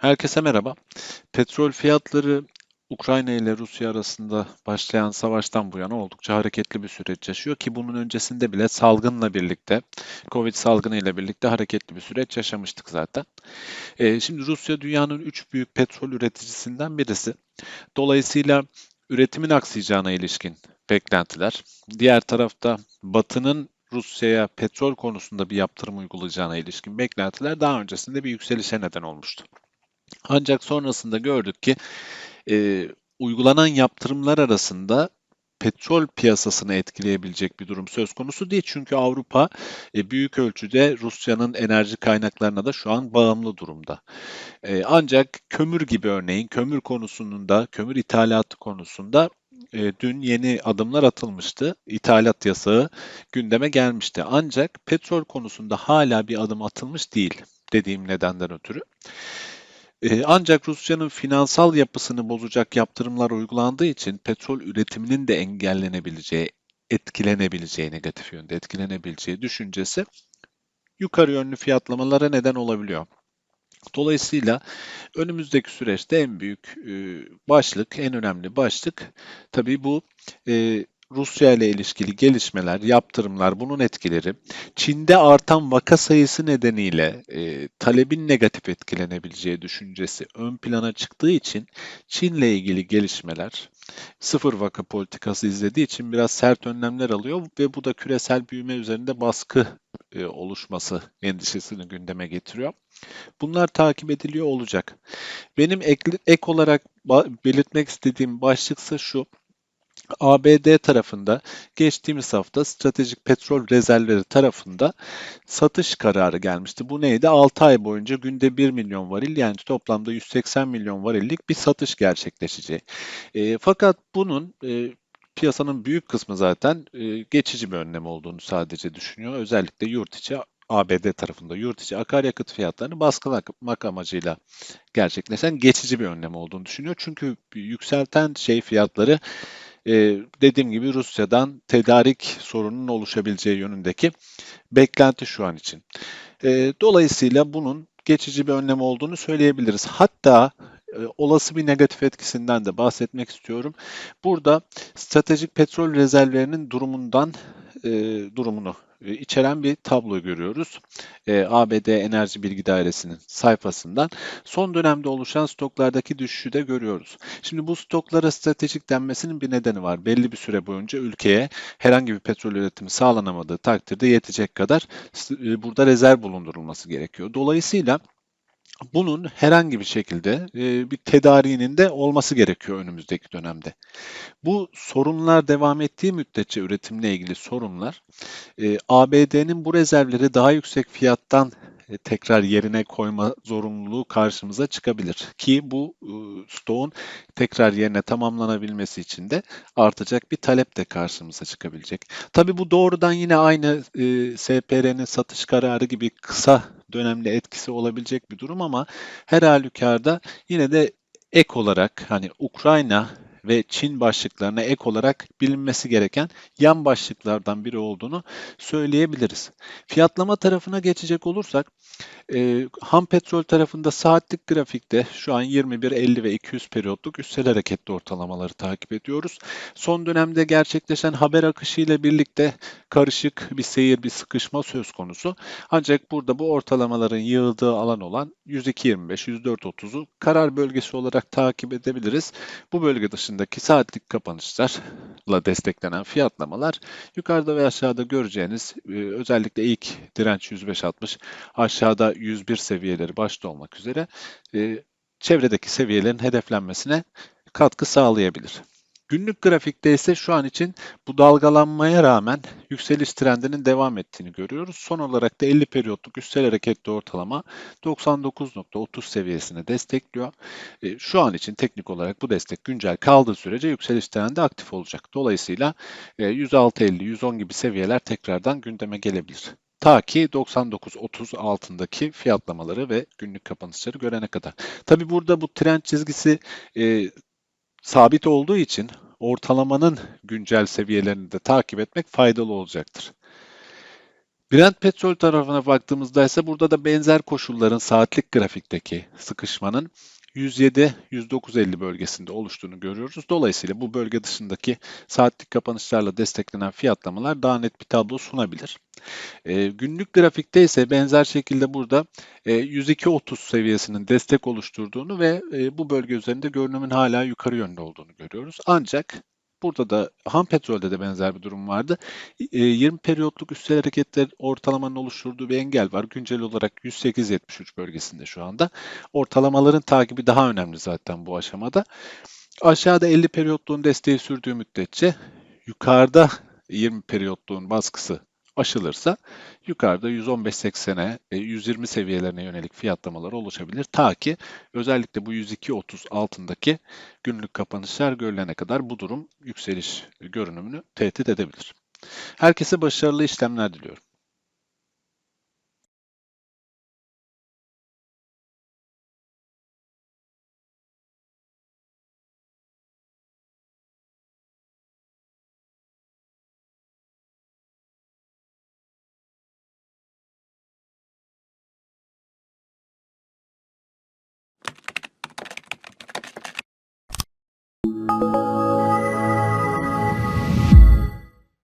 Herkese merhaba. Petrol fiyatları Ukrayna ile Rusya arasında başlayan savaştan bu yana oldukça hareketli bir süreç yaşıyor ki bunun öncesinde bile salgınla birlikte, Covid salgını ile birlikte hareketli bir süreç yaşamıştık zaten. Ee, şimdi Rusya dünyanın üç büyük petrol üreticisinden birisi. Dolayısıyla üretimin aksayacağına ilişkin beklentiler. Diğer tarafta Batı'nın Rusya'ya petrol konusunda bir yaptırım uygulayacağına ilişkin beklentiler daha öncesinde bir yükselişe neden olmuştu. Ancak sonrasında gördük ki e, uygulanan yaptırımlar arasında petrol piyasasını etkileyebilecek bir durum söz konusu değil. Çünkü Avrupa e, büyük ölçüde Rusya'nın enerji kaynaklarına da şu an bağımlı durumda. E, ancak kömür gibi örneğin kömür konusunda, kömür ithalatı konusunda e, dün yeni adımlar atılmıştı. İthalat yasağı gündeme gelmişti. Ancak petrol konusunda hala bir adım atılmış değil dediğim nedenden ötürü. Ee, ancak Rusya'nın finansal yapısını bozacak yaptırımlar uygulandığı için petrol üretiminin de engellenebileceği, etkilenebileceği, negatif yönde etkilenebileceği düşüncesi yukarı yönlü fiyatlamalara neden olabiliyor. Dolayısıyla önümüzdeki süreçte en büyük e, başlık, en önemli başlık tabii bu e, Rusya ile ilişkili gelişmeler, yaptırımlar, bunun etkileri, Çin'de artan vaka sayısı nedeniyle e, talebin negatif etkilenebileceği düşüncesi ön plana çıktığı için Çin'le ilgili gelişmeler, sıfır vaka politikası izlediği için biraz sert önlemler alıyor ve bu da küresel büyüme üzerinde baskı e, oluşması endişesini gündeme getiriyor. Bunlar takip ediliyor olacak. Benim ek, ek olarak belirtmek istediğim başlıksa şu. ABD tarafında geçtiğimiz hafta stratejik petrol rezervleri tarafında satış kararı gelmişti. Bu neydi? 6 ay boyunca günde 1 milyon varil yani toplamda 180 milyon varillik bir satış gerçekleşecek. E, fakat bunun e, piyasanın büyük kısmı zaten e, geçici bir önlem olduğunu sadece düşünüyor. Özellikle yurt içi ABD tarafında yurt içi akaryakıt fiyatlarını baskılamak amacıyla gerçekleşen geçici bir önlem olduğunu düşünüyor. Çünkü yükselten şey fiyatları e, dediğim gibi Rusya'dan tedarik sorununun oluşabileceği yönündeki beklenti şu an için. E, dolayısıyla bunun geçici bir önlem olduğunu söyleyebiliriz. Hatta e, olası bir negatif etkisinden de bahsetmek istiyorum. Burada stratejik petrol rezervlerinin durumundan e, durumunu e, içeren bir tablo görüyoruz. E, ABD Enerji Bilgi Dairesi'nin sayfasından son dönemde oluşan stoklardaki düşüşü de görüyoruz. Şimdi bu stoklara stratejik denmesinin bir nedeni var. Belli bir süre boyunca ülkeye herhangi bir petrol üretimi sağlanamadığı takdirde yetecek kadar e, burada rezerv bulundurulması gerekiyor. Dolayısıyla bunun herhangi bir şekilde e, bir tedariğinin de olması gerekiyor önümüzdeki dönemde. Bu sorunlar devam ettiği müddetçe üretimle ilgili sorunlar e, ABD'nin bu rezervleri daha yüksek fiyattan e, tekrar yerine koyma zorunluluğu karşımıza çıkabilir. Ki bu stoğun tekrar yerine tamamlanabilmesi için de artacak bir talep de karşımıza çıkabilecek. Tabii bu doğrudan yine aynı SPR'nin satış kararı gibi kısa dönemli etkisi olabilecek bir durum ama her halükarda yine de ek olarak hani Ukrayna ve Çin başlıklarına ek olarak bilinmesi gereken yan başlıklardan biri olduğunu söyleyebiliriz. Fiyatlama tarafına geçecek olursak e, ham petrol tarafında saatlik grafikte şu an 21, 50 ve 200 periyotluk üstel hareketli ortalamaları takip ediyoruz. Son dönemde gerçekleşen haber akışı ile birlikte karışık bir seyir, bir sıkışma söz konusu. Ancak burada bu ortalamaların yığıldığı alan olan 102.25, 104.30'u karar bölgesi olarak takip edebiliriz. Bu bölge dışındaki saatlik kapanışlarla desteklenen fiyatlamalar yukarıda ve aşağıda göreceğiniz e, özellikle ilk direnç 105.60 aşağıda 101 seviyeleri başta olmak üzere e, çevredeki seviyelerin hedeflenmesine katkı sağlayabilir. Günlük grafikte ise şu an için bu dalgalanmaya rağmen yükseliş trendinin devam ettiğini görüyoruz. Son olarak da 50 periyotluk üstel hareketli ortalama 99.30 seviyesine destekliyor. E, şu an için teknik olarak bu destek güncel kaldığı sürece yükseliş trendi aktif olacak. Dolayısıyla 106.50-110 e, gibi seviyeler tekrardan gündeme gelebilir. Ta ki 99.30 altındaki fiyatlamaları ve günlük kapanışları görene kadar. Tabi burada bu trend çizgisi e, sabit olduğu için ortalamanın güncel seviyelerini de takip etmek faydalı olacaktır. Brent petrol tarafına baktığımızda ise burada da benzer koşulların saatlik grafikteki sıkışmanın 107-109.50 bölgesinde oluştuğunu görüyoruz. Dolayısıyla bu bölge dışındaki saatlik kapanışlarla desteklenen fiyatlamalar daha net bir tablo sunabilir. E, günlük grafikte ise benzer şekilde burada e, 102.30 seviyesinin destek oluşturduğunu ve e, bu bölge üzerinde görünümün hala yukarı yönlü olduğunu görüyoruz. Ancak burada da ham petrolde de benzer bir durum vardı. E, 20 periyotluk üstel hareketler ortalamanın oluşturduğu bir engel var. Güncel olarak 108.73 bölgesinde şu anda. Ortalamaların takibi daha önemli zaten bu aşamada. Aşağıda 50 periyotluğun desteği sürdüğü müddetçe yukarıda 20 periyotluğun baskısı aşılırsa yukarıda 115.80'e, e, 120 seviyelerine yönelik fiyatlamalar oluşabilir. Ta ki özellikle bu 102.30 altındaki günlük kapanışlar görülene kadar bu durum yükseliş görünümünü tehdit edebilir. Herkese başarılı işlemler diliyorum.